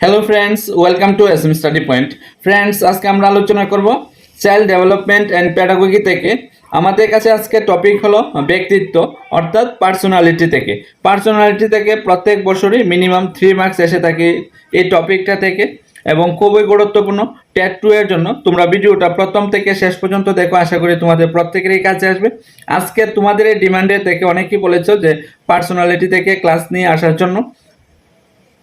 Hello friends welcome to S M study point friends আজকে আমরা আলোচনা করব চাইল্ড ডেভেলপমেন্ট অ্যান্ড প্যাডাগোগি থেকে। আমাদের কাছে আজকে টপিক হলো ব্যক্তিত্ব, অর্থাৎ পার্সোনালিটি থেকে। পার্সোনালিটি থেকে প্রত্যেক বছরই মিনিমাম থ্রি মার্কস এসে থাকে এই টপিকটা থেকে এবং খুবই গুরুত্বপূর্ণ। টেট টু এর জন্য তোমরা ভিডিওটা প্রথম থেকে শেষ পর্যন্ত দেখো, আশা করি তোমাদের প্রত্যেকেরই কাছে আসবে। আজকে তোমাদের এই ডিমান্ডের থেকে অনেকেই বলেছ যে পার্সোনালিটি থেকে ক্লাস নিয়ে আসার জন্য।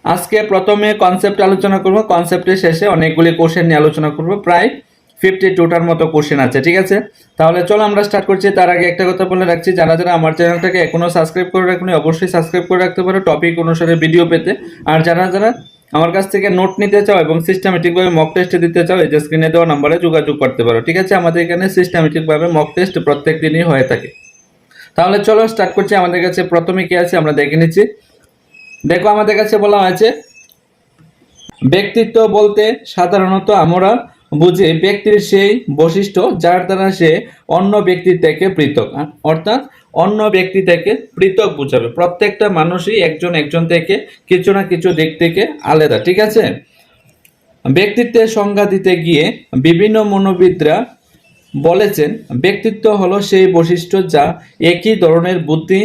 আজকে প্রথমে কনসেপ্ট আলোচনা করব। কনসেপ্টের শেষে অনেকগুলি কোশ্চেন নিয়ে আলোচনা করব। প্রায় ফিফটি টুটার মতো কোশ্চেন আছে, ঠিক আছে? তাহলে চলো আমরা স্টার্ট করছি। তার আগে একটা কথা বলে রাখছি। যারা যারা আমার চ্যানেলটাকে এখনও সাবস্ক্রাইব করে রাখুন, অবশ্যই সাবস্ক্রাইব করে রাখতে পারো। টপিক অনুসারে ভিডিও পেতে। আর যারা যারা আমার কাছ থেকে নোট নিতে চাও এবং সিস্টেমেটিকভাবে মক টেস্ট দিতে চাও, এই যে স্ক্রিনে দেওয়া নাম্বারে যোগাযোগ করতে পারো, ঠিক আছে? আমাদের এখানে সিস্টেমেটিকভাবে মক টেস্ট প্রত্যেক দিনই হয়ে থাকে। তাহলে চলো স্টার্ট করছি। আমাদের কাছে প্রথমে কি আছে? আমরা দেখে নিচ্ছি। দেখো আমাদের কাছে বলা হয়েছে, ব্যক্তিত্ব বলতে সাধারণত আমরা বুঝি ব্যক্তির সেই বৈশিষ্ট্য যার দ্বারা সে অন্য ব্যক্তির থেকে পৃথক অর্থাৎ অন্য ব্যক্তি থেকে পৃথক বোঝাবে। প্রত্যেকটা মানুষই একজন একজন থেকে কিছু না কিছু দিক থেকে আলাদা, ঠিক আছে? ব্যক্তিত্বের সংজ্ঞা দিতে গিয়ে বিভিন্ন মনোবিদরা বলেছেন, ব্যক্তিত্ব হলো সেই বৈশিষ্ট্য যা একই ধরনের বুদ্ধি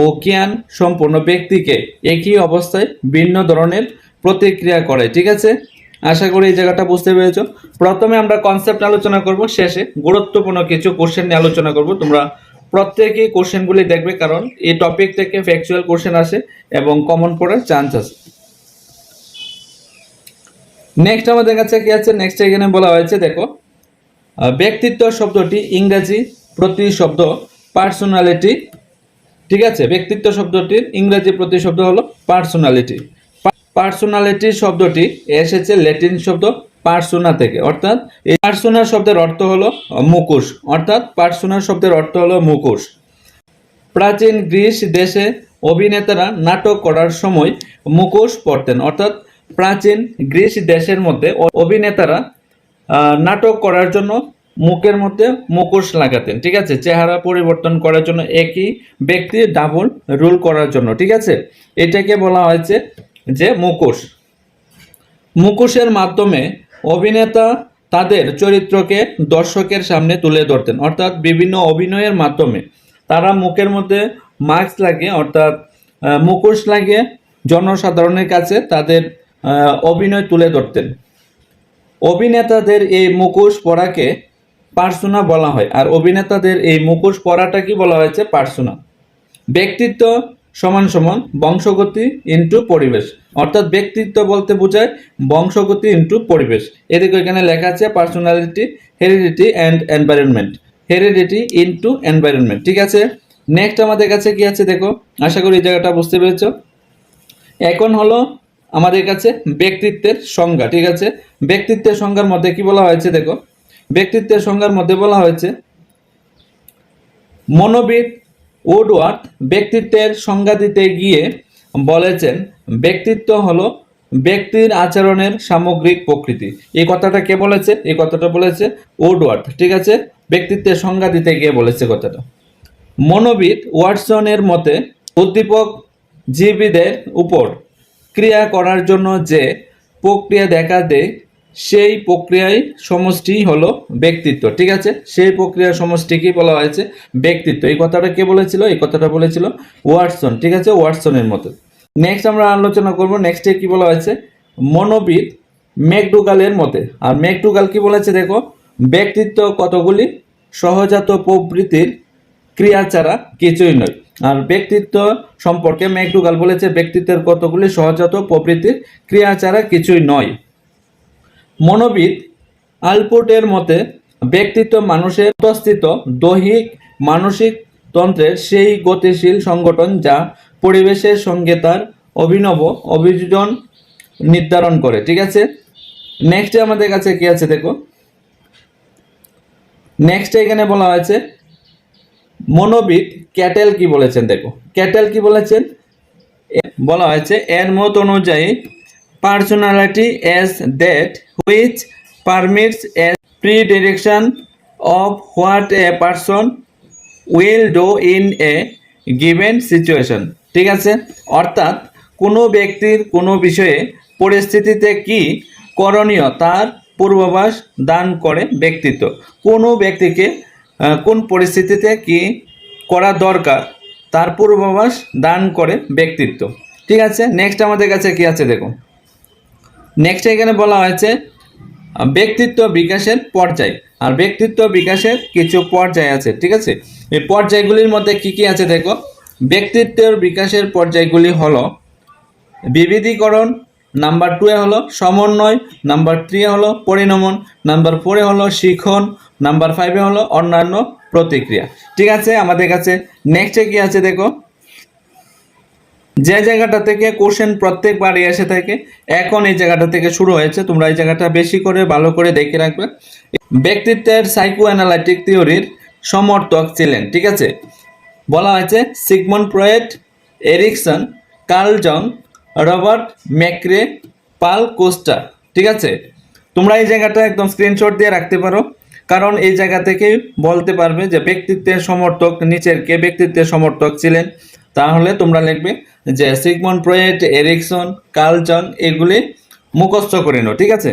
ও জ্ঞান সম্পন্ন ব্যক্তিকে একই অবস্থায় ভিন্ন ধরনের প্রতিক্রিয়া করে, ঠিক আছে? আশা করি এই জায়গাটা বুঝতে পেরেছ। প্রথমে আমরা কনসেপ্ট আলোচনা করব, শেষে গুরুত্বপূর্ণ কিছু কোশ্চেন নিয়ে আলোচনা করব। তোমরা প্রত্যেকেই কোশ্চেনগুলি দেখবে, কারণ এই টপিক থেকে ফ্যাকচুয়াল কোশ্চেন আসে এবং কমন পড়ার চান্স আছে। নেক্সট আমাদের কাছে কি আছে? নেক্সট এখানে বলা হয়েছে, দেখো ব্যক্তিত্ব শব্দটি ইংরেজি প্রতিশব্দ পার্সোনালিটি ঠিক আছে, ব্যক্তিত্ব শব্দটির ইংরেজি প্রতিশব্দ হলো পার্সোনালিটি পার্সোনালিটি শব্দটি এসেছে ল্যাটিন শব্দ পার্সোনা থেকে, অর্থাৎ এই পার্সোনা শব্দের অর্থ হলো মুখোশ, অর্থাৎ পার্সোনা শব্দের অর্থ হলো মুখোশ। প্রাচীন গ্রিস দেশে অভিনেতারা নাটক করার সময় মুখোশ পরতেন, অর্থাৎ প্রাচীন গ্রিস দেশের মধ্যে অভিনেতারা নাটক করার জন্য মুখের মধ্যে মুখোশ লাগাতেন, ঠিক আছে? চেহারা পরিবর্তন করার জন্য একই ব্যক্তি ডাবল রুল করার জন্য, ঠিক আছে? এটাকে বলা হয়েছে যে মুখোশ। মুখোশের মাধ্যমে অভিনেতা তাদের চরিত্রকে দর্শকের সামনে তুলে ধরতেন, অর্থাৎ বিভিন্ন অভিনয়ের মাধ্যমে। তারা মুখের মধ্যে মাস্ক লাগিয়ে, অর্থাৎ মুখোশ লাগিয়ে জনসাধারণের কাছে তাদের অভিনয় তুলে ধরতেন। অভিনেতাদের এই মুখোশ পরাকে পার্সোনা বলা হয়। আর অভিনেতাদের এই মুখোশ পরাটা কি বলা হয়েছে? পার্সোনা। ব্যক্তিত্ব সমান সমান, বংশগতি ইন্টু পরিবেশ। অর্থাৎ ব্যক্তিত্ব বলতে বোঝায় বংশগতি ইন্টু পরিবেশ। এদিকে এখানে লেখা আছে personality heredity and environment heredity into environment ঠিক আছে? নেক্সট আমাদের কাছে কি আছে দেখো? আশা করি এই জায়গাটা বুঝতে পেরেছ। এখন হলো আমাদের কাছে ব্যক্তিত্বের সংজ্ঞা। ঠিক আছে? ব্যক্তিত্বের সংজ্ঞার মধ্যে কি বলা হয়েছে দেখো? ব্যক্তিত্বের সংজ্ঞার মধ্যে বলা হয়েছে, মনোবিদ উডওয়ার্থ ব্যক্তিত্বের সংজ্ঞা দিতে গিয়ে বলেছেন, ব্যক্তিত্ব হলো ব্যক্তির আচরণের সামগ্রিক প্রকৃতি। এই কথাটা কে বলেছে? এই কথাটা বলেছে উডওয়ার্থ। ঠিক আছে? ব্যক্তিত্বের সংজ্ঞা দিতে গিয়ে বলেছে কথাটা। মনোবিদ ওয়াটসনের মতে, উদ্দীপক জীবীদের উপর ক্রিয়া করার জন্য যে প্রক্রিয়া দেখা দেয় সেই প্রক্রিয়ায় সমষ্টি হলো ব্যক্তিত্ব, ঠিক আছে? সেই প্রক্রিয়ার সমষ্টিকেই বলা হয়েছে? ব্যক্তিত্ব। এই কথাটা কে বলেছিল? এই কথাটা বলেছিল ওয়াটসন, ঠিক আছে? ওয়াটসনের মতো। নেক্সট আমরা আলোচনা করব নেক্সটে কি বলা হয়েছে? মনোবিদ ম্যাকডুগালের মতে। আর ম্যাকডুগাল কি বলেছে দেখো? ব্যক্তিত্ব কতগুলি? সহজাত প্রবৃত্তির ক্রিয়া ছাড়া কিছুই নয়। আর ব্যক্তিত্ব সম্পর্কে ম্যাকডুগাল বলেছে, ব্যক্তিত্বের কতগুলি সহজাত প্রবৃত্তির ক্রিয়া ছাড়া কিছুই নয়। মনোবিদ আলপোর্টের মতে, ব্যক্তিত্ব মানুষের উপস্থিত দৈহিক, মানসিক তন্ত্রের সেই গতিশীল সংগঠন যা পরিবেশের সঙ্গে তার অভিনব অভিযোজন নির্ধারণ করে। ঠিক আছে? নেক্সটে আমাদের কাছে কি আছে দেখো? নেক্সটে এখানে বলা হয়েছে, মনোবিদ ক্যাটেল কি বলেছেন দেখো? ক্যাটেল কি বলেছেন? বলা হয়েছে, এর মত অনুযায়ী as that which permits a prediction of what a person will do in a given situation ঠিক আছে? অর্থাৎ কোনো ব্যক্তির কোনো বিষয়ে পরিস্থিতিতে কি করণীয় তার পূর্বাভাস দান করে ব্যক্তিত্ব। কোনো ব্যক্তিকে কোন পরিস্থিতিতে কি করা দরকার তার পূর্বাভাস দান করে ব্যক্তিত্ব। ঠিক আছে? নেক্সট আমাদের কাছে কি আছে দেখো নেক্সট এখানে বলা হয়েছে ব্যক্তিত্ব বিকাশের পর্যায়। আর ব্যক্তিত্ব বিকাশের কিছু পর্যায় আছে, ঠিক আছে? এই পর্যায়গুলির মধ্যে কি কি আছে দেখো? ব্যক্তিত্বের বিকাশের পর্যায়গুলি হলো, বিবিধীকরণ, নাম্বার টুয়ে হলো সমন্বয়, নাম্বার থ্রি হলো পরিণমন, নাম্বার ফোরে হলো শিখন, নাম্বার ফাইভে হলো অন্যান্য প্রতিক্রিয়া। ঠিক আছে? আমাদের কাছে নেক্সটে কি আছে দেখো? যে জায়গাটা থেকে কোশ্চেন প্রত্যেকবারই এসে থাকে, এখন এই জায়গাটা থেকে শুরু হয়েছে। তোমরা এই জায়গাটা বেশি করে, ভালো করে দেখে রাখবে। ব্যক্তিত্বের সাইকো অ্যানালাইটিক থিওরির সমর্থক ছিলেন, ঠিক আছে? বলা হয়েছে Sigmund Freud Erikson, Carl Jung, Robert McCrae, Paul Costa, ঠিক আছে? তোমরা এই জায়গাটা একদম স্ক্রিনশট দিয়ে রাখতে পারো, কারণ এই জায়গা থেকেই বলতে পারবে যে ব্যক্তিত্বের সমর্থক, নিচের কে ব্যক্তিত্বের সমর্থক ছিলেন তাহলে তোমরা লিখবে যে সিগমন্ড প্রয়েট, এরিকসন জং এগুলি মুখস্থ করে নাও, ঠিক আছে?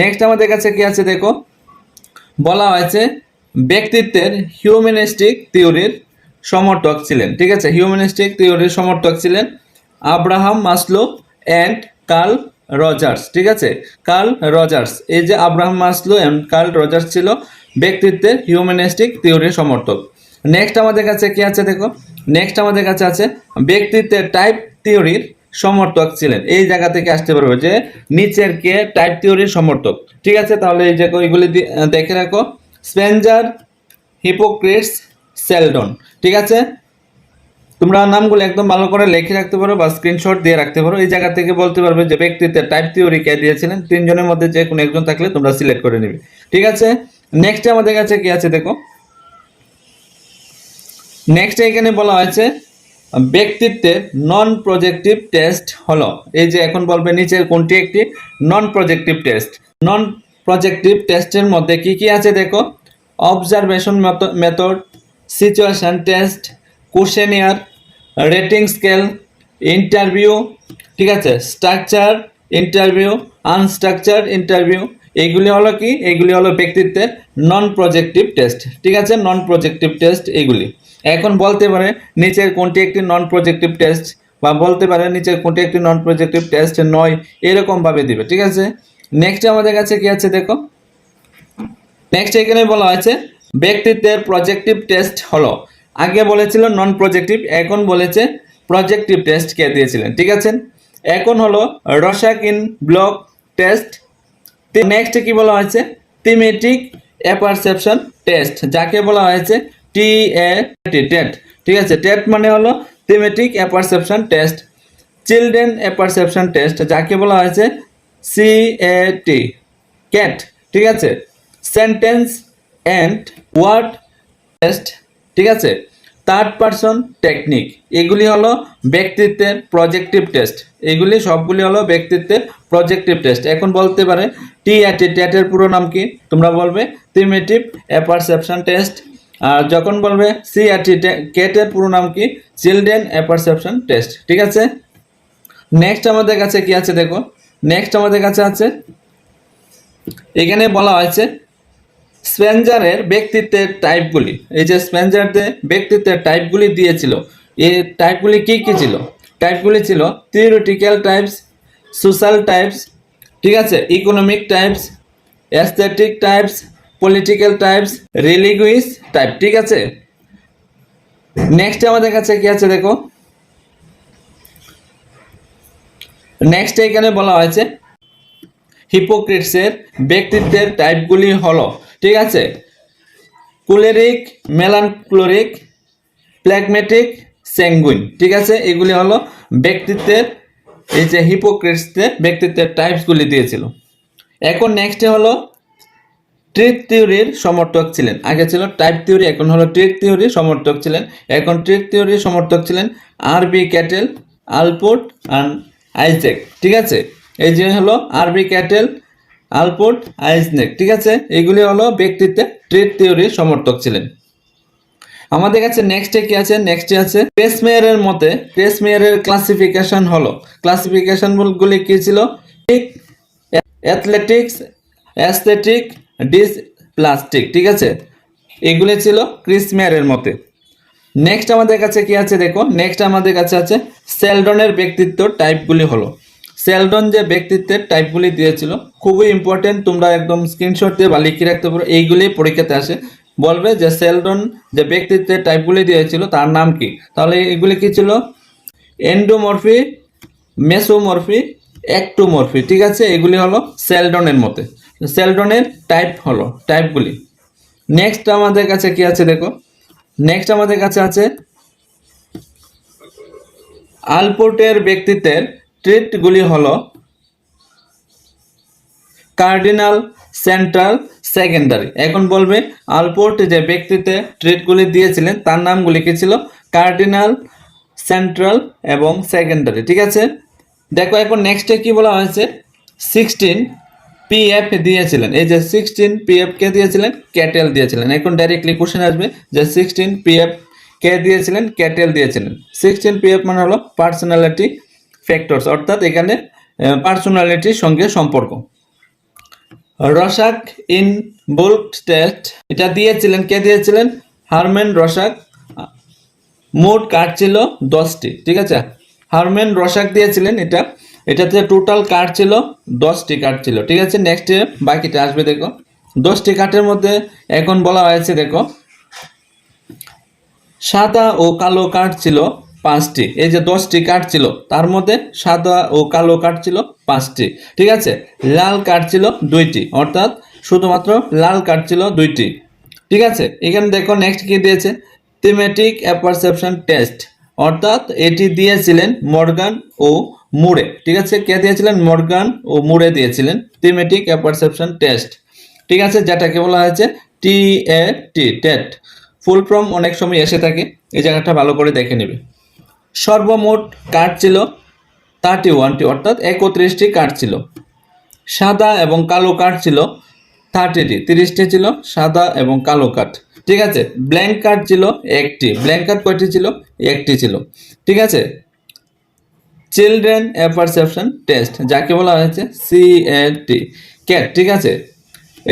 নেক্সট আমাদের কাছে কি আছে দেখো? বলা হয়েছে ব্যক্তিত্বের হিউম্যানিস্টিক থিওরির সমর্থক ছিলেন, ঠিক আছে? হিউম্যানিস্টিক থিওরির সমর্থক ছিলেন Abraham Maslow and Carl Rogers, ঠিক আছে? কার্ল রজার্স, এই যে Abraham Maslow and Carl Rogers ছিল ব্যক্তিত্বের হিউম্যানিস্টিক থিওরির সমর্থক। নেক্সট আমাদের কাছে কি আছে দেখো? নেক্সট আমাদের কাছে আছে ব্যক্তিত্বের টাইপ থিওরির সমর্থক ছিলেন। এই জায়গা থেকে আসতে পারবে যে নিচের কে টাইপ থিওরির সমর্থক। ঠিক আছে, তাহলে এই যে এগুলি দেখে রাখো। স্পেঞ্জার হিপোক্রেটস সেলডন ঠিক আছে? তোমরা নামগুলো একদম ভালো করে লিখে রাখতে পারো বা স্ক্রিনশট দিয়ে রাখতে পারো। এই জায়গা থেকে বলতে পারবে যে ব্যক্তিত্বের টাইপ থিওরি কে দিয়েছিলেন। তিনজনের মধ্যে যে কোনো একজন থাকলে তোমরা সিলেক্ট করে নেবে। ঠিক আছে? নেক্সট আমাদের কাছে কি আছে দেখো? নেক্সট এখানে বলা হয়েছে, ব্যক্তিত্বের নন প্রজেক্টিভ টেস্ট হলো। এই যে এখন বলবে নিচের কোনটি একটি non projective test non projective টেস্টের মধ্যে কি কি আছে দেখো? Observation method situation test questionnaire rating scale interview ঠিক আছে? স্ট্রাকচার ইন্টারভিউ আনস্ট্রাকচার ইন্টারভিউ এইগুলি হলো কি? এইগুলি হলো ব্যক্তিত্বের নন প্রজেক্টিভ টেস্ট ঠিক আছে? নন প্রজেক্টিভ টেস্ট এইগুলি এখন বলতে পারে নিচের কোনটি একটি নন প্রজেক্টিভ টেস্ট বা বলতে পারে নিচের কোনটি একটি নন প্রজেক্টিভ টেস্ট নয়, এরকমভাবে দিবে, ঠিক আছে? নেক্সট আমাদের কাছে কি আছে দেখো? নেক্সট এখানে বলা হয়েছে, ব্যক্তিত্বের প্রজেক্টিভ টেস্ট হলো। আগে বলেছিল নন প্রজেক্টিভ এখন বলেছে প্রজেক্টিভ টেস্ট কে দিয়েছিলেন, ঠিক আছে? এখন হলো Rorschach inkblot test next কি বলা হয়েছে? থিমেটিক অ্যাপারসেপশন টেস্ট যাকে বলা হয়েছে টি এ টি টেট ঠিক আছে? টেট মানে হলো thematic apperception test children apperception test যাকে বলা হয়েছে সি এ টি ক্যাট ঠিক আছে? সেন্টেন্স অ্যান্ড ওয়ার্ড টেস্ট ঠিক আছে? থার্ড পারসন টেকনিক এগুলি হলো ব্যক্তিত্বের প্রজেক্টিভ টেস্ট এগুলি সবগুলি হলো ব্যক্তিত্বের প্রজেক্টিভ টেস্ট এখন বলতে পারে টি অ্যাটি ট্যাটের পুরো নাম কি? তোমরা বলবে থিমেটিভ অ্যাপারসেপশন টেস্ট আর যখন বলবে সি অ্যাটি কেটের পুরো নাম কি? চিলড্রেন অ্যাপারসেপশন টেস্ট, ঠিক আছে? নেক্সট আমাদের কাছে কি আছে দেখো? নেক্সট আমাদের কাছে আছে, এখানে বলা হয়েছে স্পেঞ্জারের ব্যক্তিত্বের টাইপগুলি। এই যে স্পেঞ্জারদের ব্যক্তিত্বের টাইপগুলি দিয়েছিল এই টাইপগুলি কি কি ছিল? টাইপগুলি ছিল থিওরিটিক্যাল টাইপস, সোশ্যাল টাইপস, ঠিক আছে? Economic types, aesthetic types political types religious type ঠিক আছে? নেক্সট আমাদের কাছে কি আছে দেখো? নেক্সট এখানে বলা হয়েছে হিপোক্রিটসের ব্যক্তিত্বের টাইপগুলি হলো, ঠিক আছে? কুলেরিক মেলানক্লোরিক প্ল্যাগমেটিক স্যাঙ্গুইন ঠিক আছে? এগুলি হলো ব্যক্তিত্বের, এই যে হিপোক্রিটসদের ব্যক্তিত্বের টাইপসগুলি দিয়েছিল। এখন নেক্সটে হলো ট্রিক থিওরির সমর্থক ছিলেন। আগে ছিল টাইপ থিওরি, এখন হলো ট্রিক থিওরির সমর্থক ছিলেন। এখন ট্রিক থিওরির সমর্থক ছিলেন R B Cattell, Allport and Eysenck ঠিক আছে? এই যে হলো আরবি ক্যাটেল, আলপোর্ট, আইজনেক। ঠিক আছে? এগুলি হলো ব্যক্তিত্বে ট্রেড থিওরির সমর্থক ছিলেন। আমাদের কাছে নেক্সটে কি আছে? নেক্সটে আছে ক্রেসমেয়ারের মতে ক্রেসমেয়ারের ক্লাসিফিকেশন হলো। ক্লাসিফিকেশন গুলি কি ছিল? অ্যাথলেটিক্স অ্যাস্থেটিক ডিস প্লাস্টিক ঠিক আছে? এগুলি ছিল ক্রিসমেয়ারের মতে। নেক্সট আমাদের কাছে কি আছে দেখো নেক্সট আমাদের কাছে আছে সেলডনের ব্যক্তিত্ব টাইপগুলি হলো। সেলডন যে ব্যক্তিত্বের টাইপগুলি দিয়েছিল, খুবই ইম্পর্টেন্ট তোমরা একদম স্ক্রিনশট দিয়ে বা লিখে রাখতে পারো, এইগুলি পরীক্ষাতে আসে। বলবে যে সেলডন যে ব্যক্তিত্বের টাইপগুলি দিয়েছিল, তার নাম কি? তাহলে এগুলি কি ছিল? এন্ডোমরফি মেসোমরফি একটোমরফি ঠিক আছে? এগুলি হলো সেলডনের মতে। সেলডনের টাইপ হলো টাইপগুলি নেক্সট আমাদের কাছে কি আছে দেখো? নেক্সট আমাদের কাছে আছে আলপোর্টের ব্যক্তিত্বের ট্রিটগুলি হলো কার্ডিনাল সেন্ট্রাল সেকেন্ডারি এখন বলবে, আলপোর্ট যে ব্যক্তিত্বে ট্রিটগুলি দিয়েছিলেন, তার নামগুলি কি ছিল? কার্ডিনাল সেন্ট্রাল এবং সেকেন্ডারি ঠিক আছে? দেখো এখন নেক্সটে কি বলা হয়েছে? সিক্সটিন পিএফ দিয়েছিলেন। এই যে সিক্সটিন পিএফ কে দিয়েছিলেন? ক্যাটেল দিয়েছিলেন। এখন ডাইরেক্টলি কোশ্চেন আসবে যে সিক্সটিন পিএফ কে দিয়েছিলেন? ক্যাটেল দিয়েছিলেন। সিক্সটিন পিএফ মানে হলো পার্সোনালিটি ফ্যাক্টরস অর্থাৎ এখানে পার্সোনালিটির সঙ্গে সম্পর্ক। রসাক ইন বুল্ক টেস্ট, এটা দিয়েছিলেন। কে দিয়েছিলেন? হারমেন রসাক। মোট কার্ড ছিল? দশটি। ঠিক আছে? হারমেন রসাক দিয়েছিলেন এটা। এটাতে টোটাল কার্ড ছিল দশটি কার্ড ছিল, ঠিক আছে? নেক্সটে বাকিটা আসবে, দেখো। দশটি কার্ডের মধ্যে এখন বলা হয়েছে, দেখো, সাদা ও কালো কার্ড ছিল পাঁচটি, এই যে দশটি কার্ড ছিল, তার মধ্যে সাদা ও কালো কার্ড ছিল পাঁচটি, ঠিক আছে? লাল কার্ড ছিল দুইটি, অর্থাৎ শুধুমাত্র লাল কার্ড ছিল দুইটি, ঠিক আছে? এখানে দেখো নেক্সট কি দিয়েছে? থিমেটিক অ্যাপারসেপশন টেস্ট অর্থাৎ এটি দিয়েছিলেন মর্গান ও মুরে ঠিক আছে? কে দিয়েছিলেন? মর্গান ও মুরে দিয়েছিলেন। থিমেটিক অ্যাপারসেপশন টেস্ট ঠিক আছে? যেটাকে বলা হয়েছে টি এ টি টেট ফুল ফর্ম অনেক সময় এসে থাকে। এই জায়গাটা ভালো করে দেখে নেবে। সর্বমোট কার্ড ছিল থার্টি ওয়ানটি অর্থাৎ একত্রিশটি কার্ড ছিল। সাদা এবং কালো কার্ড ছিল থার্টিটি তিরিশটি ছিল সাদা এবং কালো কার্ড ঠিক আছে? ব্ল্যাঙ্ক কার্ড ছিল একটি। ব্ল্যাঙ্ক কার্ড কয়টি ছিল? একটি ছিল। ঠিক আছে? চিলড্রেন অ্যাপারসেপশন টেস্ট যাকে বলা হয়েছে সিএটি ক্যাট, ঠিক আছে?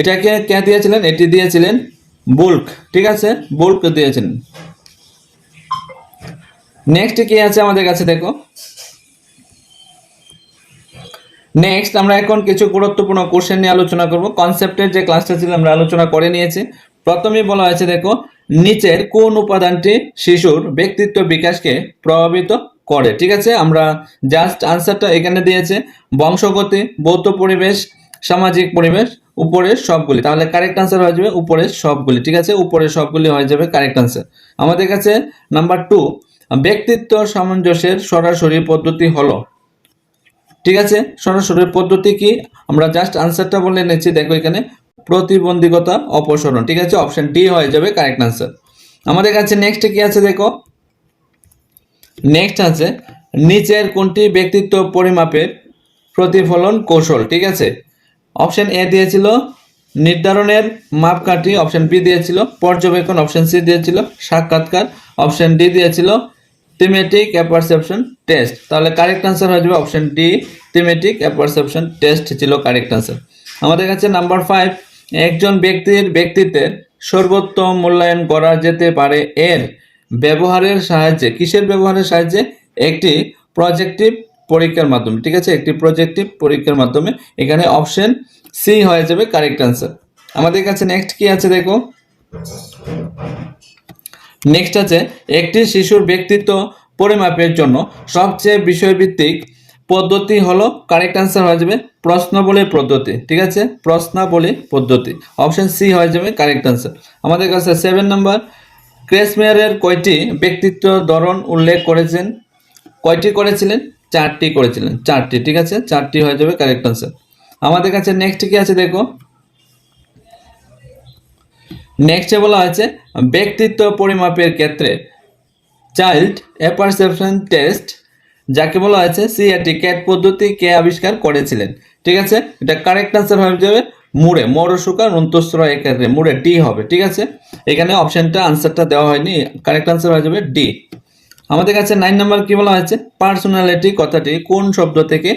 এটাকে কে দিয়েছিলেন, এটি দিয়েছিলেন বুল্ক, ঠিক আছে? বুল্ক দিয়েছিলেন। নেক্সট কি আছে আমাদের কাছে, দেখো? নেক্সট আমরা এখন কিছু গুরুত্বপূর্ণ কোশ্চেন নিয়ে আলোচনা করব। কনসেপ্টের যে ক্লাসটা ছিল, আমরা আলোচনা করে নিয়েছি। প্রথমেই বলা হয়েছে, দেখো, নিচের কোন উপাদানটি শিশুর ব্যক্তিত্ব বিকাশকে প্রভাবিত করে, ঠিক আছে? আমরা জাস্ট আনসারটা এখানে দিয়েছে। বংশগতি, বৌদ্ধ পরিবেশ, সামাজিক পরিবেশ, উপরের সবগুলি। তাহলে কারেক্ট আনসার হয়ে যাবে উপরের সবগুলি, ঠিক আছে? উপরের সবগুলি হয়ে যাবে কারেক্ট আনসার আমাদের কাছে নাম্বার টু ব্যক্তিত্ব সামঞ্জস্যের সরাসরি পদ্ধতি হলো। ঠিক আছে? সরাসরি পদ্ধতি কি? আমরা জাস্ট আনসারটা বলে নিচ্ছি, দেখো এখানে। প্রতিবন্ধকতা অপসরণ, ঠিক আছে? অপশন ডি হয়ে যাবে কারেক্ট আনসার আমাদের কাছে নেক্সট কি আছে দেখো? নেক্সট আছে, নিচের কোনটি ব্যক্তিত্ব পরিমাপের প্রতিফলন কৌশল? ঠিক আছে? অপশন এ দিয়েছিল, নির্ধারণের মাপকাঠি অপশন বি দিয়েছিল, পর্যবেক্ষণ অপশন সি দিয়েছিল, সাক্ষাৎকার অপশন ডি দিয়েছিল থিমেটিক অ্যাপারসেপশন টেস্ট তাহলে কারেক্ট আনসার হয়ে যাবে option D thematic apperception test ছিল কারেক্ট আনসার আমাদের কাছে নাম্বার ফাইভ একজন ব্যক্তির ব্যক্তিত্বের সর্বোত্তম মূল্যায়ন করা যেতে পারে এর ব্যবহারের সাহায্যে, কিসের ব্যবহারের সাহায্যে? একটি প্রজেক্টিভ পরীক্ষার মাধ্যমে, ঠিক আছে? একটি প্রজেক্টিভ পরীক্ষার মাধ্যমে। এখানে অপশন সি হয়ে যাবে কারেক্ট আনসার আমাদের কাছে নেক্সট কি আছে দেখো? নেক্সট আছে, একটি শিশুর ব্যক্তিত্ব পরিমাপের জন্য সবচেয়ে বিষয়ভিত্তিক পদ্ধতি হলো কারেক্ট আনসার হয়ে যাবে প্রশ্নাবলী পদ্ধতি, ঠিক আছে? প্রশ্নাবলী পদ্ধতি অপশন সি হয়ে যাবে কারেক্ট আনসার আমাদের কাছে সেভেন নাম্বার ক্রেসমেয়ারের কয়টি ব্যক্তিত্ব ধরন উল্লেখ করেছেন? কয়টি করেছিলেন? চারটি করেছিলেন। চারটি, ঠিক আছে? চারটি হয়ে যাবে কারেক্ট আনসার আমাদের কাছে নেক্সট কি আছে দেখো? নেক্সটে বলা হয়েছে, ব্যক্তিত্ব পরিমাপের ক্ষেত্রে চাইল্ড অ্যাপারসেপশন টেস্ট যাকে বলা হয়েছে সিআরটি ক্যাট পদ্ধতি কে আবিষ্কার করেছিলেন? ঠিক আছে? এটা কারেক্ট আনসার হয়ে যাবে। মুড়ে মরশুকার অন্তঃস্র একের রে মুড়ে ডি হবে, ঠিক আছে? এখানে অপশনটা, আনসারটা দেওয়া হয়নি কারেক্ট আনসার হয়ে যাবে ডি আমাদের কাছে নাইন নাম্বার কি বলা হয়েছে? পার্সোনালিটি কথাটি কোন শব্দ থেকে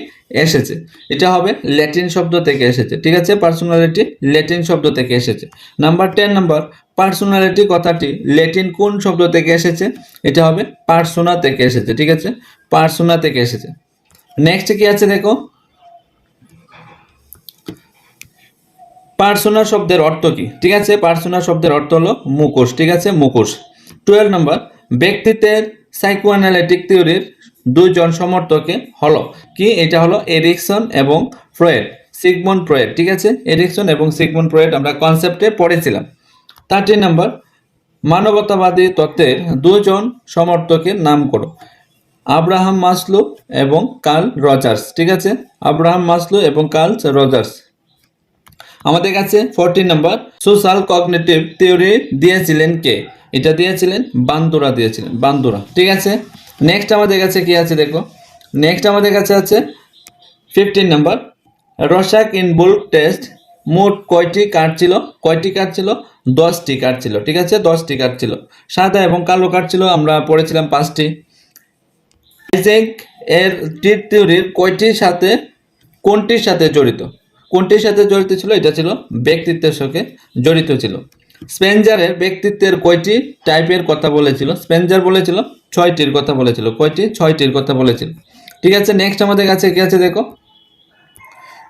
এসেছে? এটা হবে ল্যাটিন শব্দ থেকে এসেছে, ঠিক আছে? পার্সোনালিটি ল্যাটিন শব্দ থেকে এসেছে। নাম্বার টেন নাম্বার পার্সোনালিটি কথাটি ল্যাটিন কোন শব্দ থেকে এসেছে? এটা হবে পার্সোনা থেকে এসেছে, ঠিক আছে? পার্সোনা থেকে এসেছে। নেক্সট কি আছে দেখো? পার্সোনা শব্দের অর্থ কি? ঠিক আছে পার্সোনা শব্দের অর্থ হলো মুখোশ, ঠিক আছে, মুখোশ। টুয়েলভ নম্বর, ব্যক্তিত্বের সাইকোঅ্যানালিটিক থিওরির দুইজন সমর্থকে হলো কি? এটা হলো এরিকসন এবং ফ্রয়েড, সিগমন প্রয়েড ঠিক আছে? এরিকসন এবং সিগমন প্রয়েড আমরা কনসেপ্টে পড়েছিলাম। থার্টিন নম্বর, মানবতাবাদী তত্ত্বের দুজন সমর্থকের নাম করো আব্রাহাম মাসলু এবং কার্ল রজার্স, ঠিক আছে? আব্রাহাম মাসলু এবং কার্ল রজার্স। আমাদের কাছে fourteen number social cognitive theory দিয়েছিলেন কে? এটা দিয়েছিলেন বান্দুরা দিয়েছিলেন, বান্দুরা। ঠিক আছে? নেক্সট আমাদের কাছে কি আছে দেখো? নেক্সট আমাদের কাছে আছে fifteen number Rorschach inkblot test মোট কয়টি কার্ড ছিল? কয়টি কার্ড ছিল? দশটি কার্ড ছিল। ঠিক আছে? দশটি কার্ড ছিল। সাদা এবং কালো কার্ড ছিল, আমরা পড়েছিলাম পাঁচটি। এর ট্রিট থিওরির কয়টির সাথে কোনটির সাথে জড়িত? কোনটির সাথে জড়িত ছিল? এটা ছিল ব্যক্তিত্বের সঙ্গে জড়িত ছিল। স্পেঞ্জারের ব্যক্তিত্বের কয়টি টাইপের কথা বলেছিল? স্পেঞ্জার বলেছিল, ছয়টির কথা বলেছিল। কয়টি? ছয়টির কথা বলেছিল। ঠিক আছে নেক্সট আমাদের কাছে কি আছে দেখো?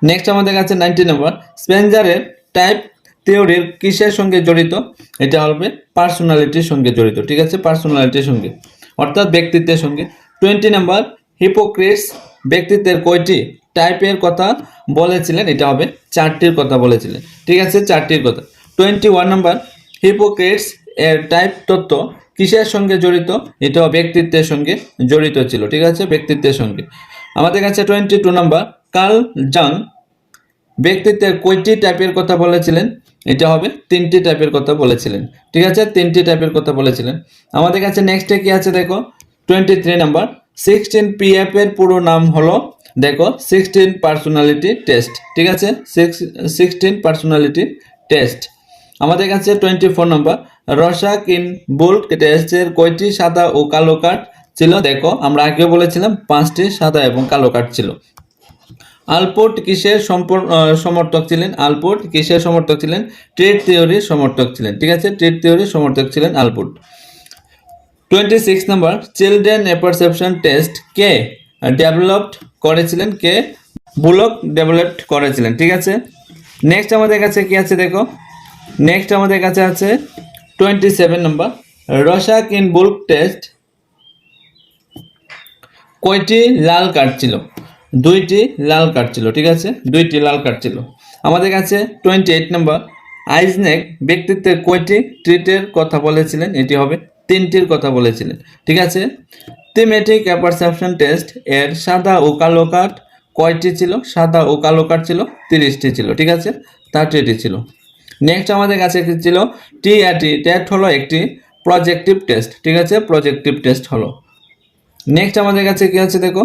নেক্সট আমাদের কাছে নাইনটি নম্বর স্পেঞ্জারের টাইপ থিওরির কিসের সঙ্গে জড়িত? এটা হবে পার্সোনালিটির সঙ্গে জড়িত। ঠিক আছে পার্সোনালিটির সঙ্গে। অর্থাৎ ব্যক্তিত্বের সঙ্গে। টোয়েন্টি নাম্বার হিপোক্রিটস ব্যক্তিত্বের কয়টি টাইপের কথা বলেছিলেন, এটা হবে চারটির কথা বলেছিলেন। ঠিক আছে, চারটির কথা। টোয়েন্টি ওয়ান নাম্বার হিপোক্রিটস এর টাইপ তত্ত্ব কিসের সঙ্গে জড়িত? এটা ব্যক্তিত্বের সঙ্গে জড়িত ছিল, ঠিক আছে? ব্যক্তিত্বের সঙ্গে। আমাদের কাছে টোয়েন্টি টু নাম্বার কার্ল জাং ব্যক্তিত্বের কয়টি টাইপের কথা বলেছিলেন? এটা হবে তিনটি টাইপের কথা বলেছিলেন। ঠিক আছে? তিনটি টাইপের কথা বলেছিলেন। আমাদের কাছে নেক্সটে কি আছে দেখো? Twenty three number sixteen PF এর পুরো নাম হলো দেখো সিক্সটিন পার্সোনালিটি টেস্ট ঠিক আছে? সিক্স সিক্সটিন পার্সোনালিটি টেস্ট আমাদের কাছে টোয়েন্টি ফোর নম্বর রসাক ইন বুল্ক টেস্টের কয়টি সাদা ও কালো কার্ড ছিল? দেখো, আমরা আগেও বলেছিলাম, পাঁচটি সাদা এবং কালো কার্ড ছিল। আলপোর্ট কিসের সমর্থক ছিলেন? আলপোর্ট কিসের সমর্থক ছিলেন? ট্রেড থিওরির সমর্থক ছিলেন, ঠিক আছে? ট্রেড থিওরির সমর্থক ছিলেন Allport. Twenty six number children perception test কে? ডেভেলপড করেছিলেন কে? বুলক ডেভেলপড করেছিলেন, ঠিক আছে? নেক্সট আমাদের কাছে কি আছে দেখো? নেক্সট আমাদের কাছে আছে twenty seven number Rorschach inkblot test কয়টি লাল কার্ড ছিল? দুইটি লাল কার্ড ছিল, ঠিক আছে? দুইটি লাল কার্ড ছিল। আমাদের কাছে টোয়েন্টি এইট নাম্বার আইজনেক ব্যক্তিত্বের কয়টি ট্রিটের কথা বলেছিলেন? এটি হবে তিনটির কথা বলেছিলেন, ঠিক আছে? থিমেটিক পারসেপশন টেস্ট এর সাদা ও কালো কার্ড কয়টি ছিল? সাদা ও কালো কার্ড ছিল, তিরিশটি ছিল, ঠিক আছে? থার্টিটি ছিল। নেক্সট আমাদের কাছে কি ছিল? টিআরটি টেস্ট হলো একটি প্রজেক্টিভ টেস্ট ঠিক আছে? প্রজেক্টিভ টেস্ট হলো। নেক্সট আমাদের কাছে কি আছে দেখো?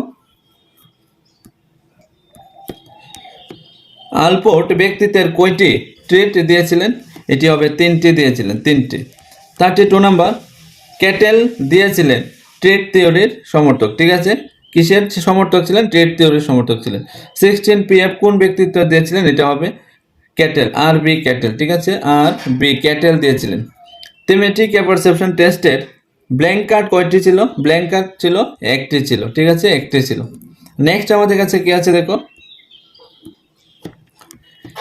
আলপোর্ট ব্যক্তিত্বের কয়টি ট্রিট দিয়েছিলেন? এটি হবে তিনটি দিয়েছিলেন, তিনটি। থার্টি টু নাম্বার ক্যাটেল দিয়েছিলেন। ট্রেড থিওরির সমর্থক, ঠিক আছে? কিসের সমর্থক ছিলেন? ট্রেড থিওরির সমর্থক ছিলেন। সিক্সটিন পিএফ কোন ব্যক্তিত্ব দিয়েছিলেন? এটা হবে ক্যাটেল আর বি ক্যাটেল, ঠিক আছে? আর বি ক্যাটেল দিয়েছিলেন। থিমেটিক অ্যাপারসেপশন টেস্টের ব্ল্যাঙ্ক কার্ড কয়টি ছিল? ব্ল্যাঙ্ক কার্ড ছিল, একটি ছিল, ঠিক আছে? একটি ছিল। নেক্সট আমাদের কাছে কি আছে দেখো?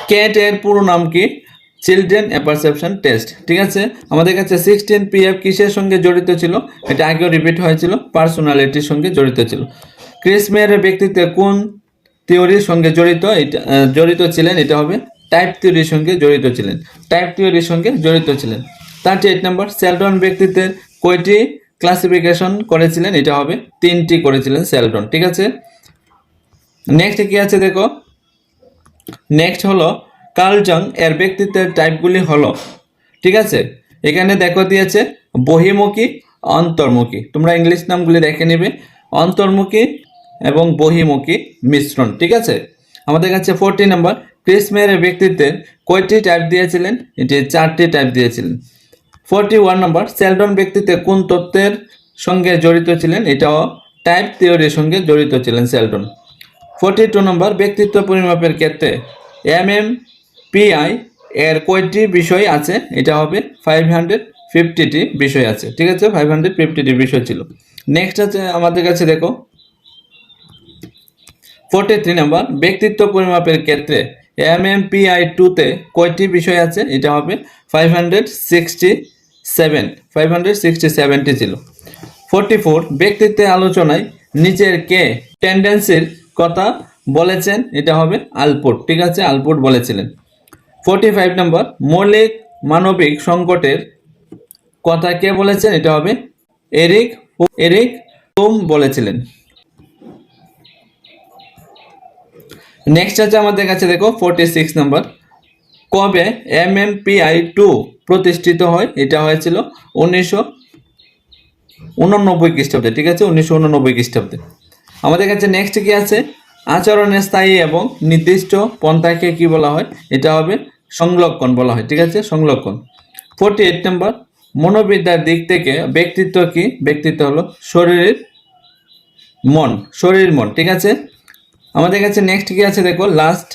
ক্যাট এর পুরো নাম কি? চিলড্রেন পারসেপশন টেস্ট ঠিক আছে? আমাদের কাছে সিক্সটিন পিএফ কিসের সঙ্গে জড়িত ছিল? এটা আগেও রিপিট হয়েছিল পার্সোনালিটির সঙ্গে জড়িত ছিল। ক্রিস মেয়ারের ব্যক্তিত্বে কোন থিওরির সঙ্গে জড়িত? এটা জড়িত ছিলেন, এটা হবে টাইপ থিওরির সঙ্গে জড়িত ছিলেন। টাইপ থিওরির সঙ্গে জড়িত ছিলেন। থার্টি এইট নম্বর সেলডন ব্যক্তিত্বের কয়টি ক্লাসিফিকেশন করেছিলেন? এটা হবে তিনটি করেছিলেন সেলডন ঠিক আছে? নেক্সট কি আছে দেখো? নেক্সট হলো কার্ল এর ব্যক্তিত্বের টাইপগুলি হলো, ঠিক আছে? এখানে দেখো দিয়েছে বহিমুখী, অন্তর্মুখী। তোমরা ইংলিশ নামগুলি দেখে নেবে। অন্তর্মুখী এবং বহিমুখী মিশ্রণ, ঠিক আছে? আমাদের কাছে ফোরটি নাম্বার ক্রিস মেয়ের ব্যক্তিত্বের কয়টি টাইপ দিয়েছিলেন? এটি চারটি টাইপ দিয়েছিলেন। ফোরটি ওয়ান নম্বর সেলডন ব্যক্তিত্বে কোন তত্ত্বের সঙ্গে জড়িত ছিলেন? এটাও টাইপ থিওরির সঙ্গে জড়িত ছিলেন সেলডন ফোরটি টু নম্বর ব্যক্তিত্ব পরিমাপের ক্ষেত্রে এম এম পিআই এর কয়টি বিষয় আছে? এটা হবে ফাইভ হান্ড্রেড ফিফটিটি বিষয় আছে। ঠিক আছে? ফাইভ হান্ড্রেড ফিফটিটি বিষয় ছিল। নেক্সট আছে আমাদের কাছে, দেখো। ফোর্টি থ্রি নাম্বার ব্যক্তিত্ব পরিমাপের ক্ষেত্রে এম এম পি আই টুতে কয়টি বিষয় আছে? এটা হবে five hundred sixty seven five hundred sixty seventy ছিল। ফোর্টি ফোর ব্যক্তিত্বের আলোচনায় নিচের কে টেন্ডেন্সির কথা বলেছেন? এটা হবে আলপুট ঠিক আছে? আলপুট বলেছিলেন। ফোর্টি ফাইভ নম্বর মৌলিক মানবিক সংকটের কথা কে বলেছেন? এটা হবে এরিক এরিক হোম বলেছিলেন। নেক্সট আছে আমাদের কাছে, দেখো ফোর্টি সিক্স নাম্বার কবে এম এম টু প্রতিষ্ঠিত হয়? এটা হয়েছিল উনিশশো উননব্বই খ্রিস্টাব্দে, ঠিক আছে? উনিশশো উননব্বই খ্রিস্টাব্দে। আমাদের কাছে নেক্সট কি আছে? আচরণের স্থায়ী এবং নির্দিষ্ট পন্থাকে কি বলা হয়? এটা হবে সংলক্ষণ বলা হয়, ঠিক আছে? সংলক্ষণ। ফোর্টি এইট নাম্বার মনোবিদ্যার দিক থেকে ব্যক্তিত্ব কি? ব্যক্তিত্ব হলো শরীরের মন শরীর মন, ঠিক আছে? আমাদের কাছে নেক্সট কি আছে দেখো? লাস্ট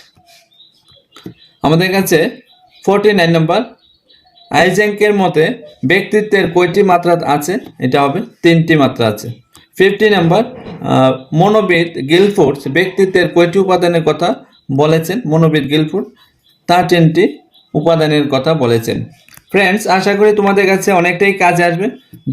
আমাদের কাছে ফোরটি নাইন নম্বর আইজেঙ্কের মতে ব্যক্তিত্বের কয়টি মাত্রা আছে? এটা হবে তিনটি মাত্রা আছে। ফিফটি নাম্বার মনোবিদ গিলফোর্ডস ব্যক্তিত্বের কয়টি উপাদানের কথা বলেছেন? মনোবিদ গিলফোর্ড থার্টিনটি উপাদানের কথা বলেছেন। ফ্রেন্ডস আশা করি তোমাদের কাছে অনেকটাই কাজে আসবে।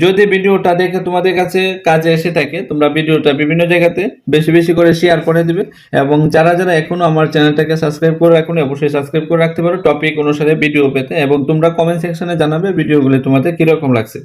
যদি ভিডিওটা দেখে তোমাদের কাছে কাজে এসে থাকে, তোমরা ভিডিওটা বিভিন্ন জায়গাতে বেশি বেশি করে শেয়ার করে দিবে এবং যারা যারা এখনও আমার চ্যানেলটাকে সাবস্ক্রাইব করে রাখুন, অবশ্যই সাবস্ক্রাইব করে রাখতে পারো। টপিক অনুসারে ভিডিও পেতে এবং তোমরা কমেন্ট সেকশনে জানাবে ভিডিওগুলি তোমাদের কীরকম লাগছে।